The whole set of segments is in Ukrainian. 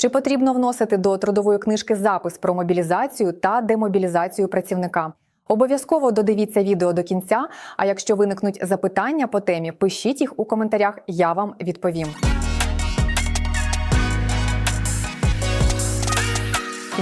Чи потрібно вносити до трудової книжки запис про мобілізацію та демобілізацію працівника? Обов'язково додивіться відео до кінця. А якщо виникнуть запитання по темі, пишіть їх у коментарях, я вам відповім.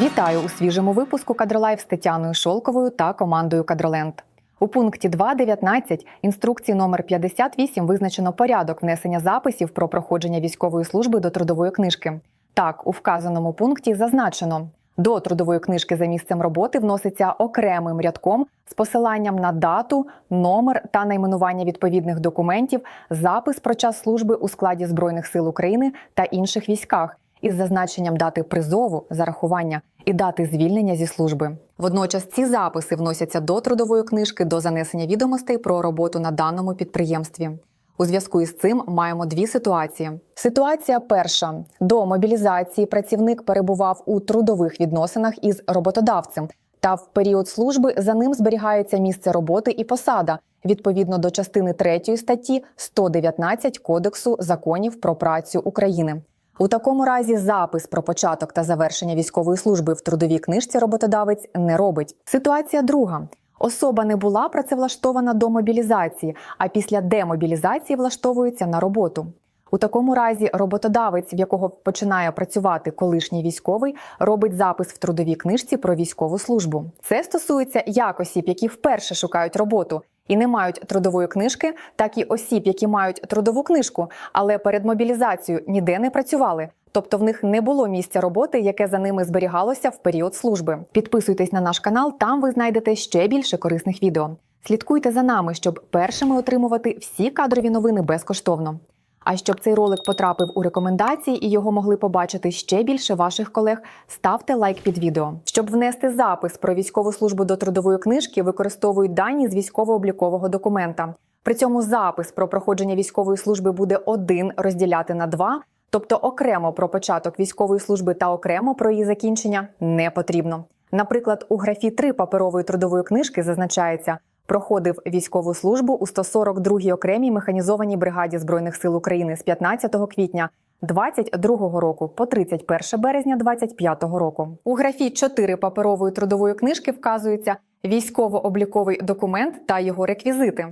Вітаю у свіжому випуску Кадролайв з Тетяною Шолковою та командою Кадроленд. У пункті 2.19 інструкції номер 58 визначено порядок внесення записів про проходження військової служби до трудової книжки. Так, у вказаному пункті зазначено. До трудової книжки за місцем роботи вноситься окремим рядком з посиланням на дату, номер та найменування відповідних документів, запис про час служби у складі Збройних сил України та інших військах із зазначенням дати призову, зарахування і дати звільнення зі служби. Водночас ці записи вносяться до трудової книжки до занесення відомостей про роботу на даному підприємстві. У зв'язку із цим маємо дві ситуації. Ситуація перша: до мобілізації працівник перебував у трудових відносинах із роботодавцем, та в період служби за ним зберігається місце роботи і посада відповідно до частини 3 статті 119 Кодексу законів про працю України. У такому разі запис про початок та завершення військової служби в трудовій книжці роботодавець не робить. Ситуація друга. Особа не була працевлаштована до мобілізації, а після демобілізації влаштовується на роботу. У такому разі роботодавець, в якого починає працювати колишній військовий, робить запис в трудовій книжці про військову службу. Це стосується як осіб, які вперше шукають роботу і не мають трудової книжки, так і осіб, які мають трудову книжку, але перед мобілізацією ніде не працювали. Тобто в них не було місця роботи, яке за ними зберігалося в період служби. Підписуйтесь на наш канал, там ви знайдете ще більше корисних відео. Слідкуйте за нами, щоб першими отримувати всі кадрові новини безкоштовно. А щоб цей ролик потрапив у рекомендації і його могли побачити ще більше ваших колег, ставте лайк під відео. Щоб внести запис про військову службу до трудової книжки, використовують дані з військово-облікового документа. При цьому запис про проходження військової служби буде один розділяти на два, тобто окремо про початок військової служби та окремо про її закінчення не потрібно. Наприклад, у графі 3 паперової трудової книжки зазначається. Проходив військову службу у 142-й окремій механізованій бригаді збройних сил України з 15 квітня 22 року по 31 березня 25 року. У графі 4 паперової трудової книжки вказується військово-обліковий документ та його реквізити.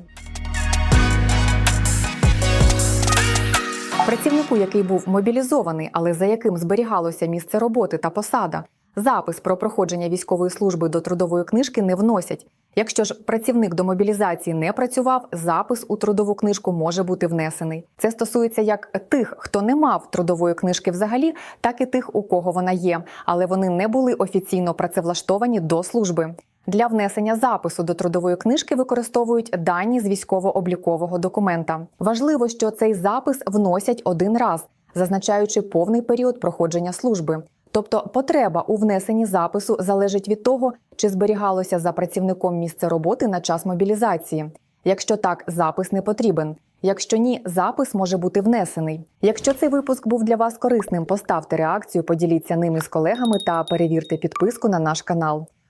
Працівнику, який був мобілізований, але за яким зберігалося місце роботи та посада, запис про проходження військової служби до трудової книжки не вносять. Якщо ж працівник до мобілізації не працював, запис у трудову книжку може бути внесений. Це стосується як тих, хто не мав трудової книжки взагалі, так і тих, у кого вона є, але вони не були офіційно працевлаштовані до служби. Для внесення запису до трудової книжки використовують дані з військово-облікового документа. Важливо, що цей запис вносять один раз, зазначаючи повний період проходження служби. Тобто потреба у внесенні запису залежить від того, чи зберігалося за працівником місце роботи на час мобілізації. Якщо так, запис не потрібен. Якщо ні, запис може бути внесений. Якщо цей випуск був для вас корисним, поставте реакцію, поділіться ними з колегами та перевірте підписку на наш канал.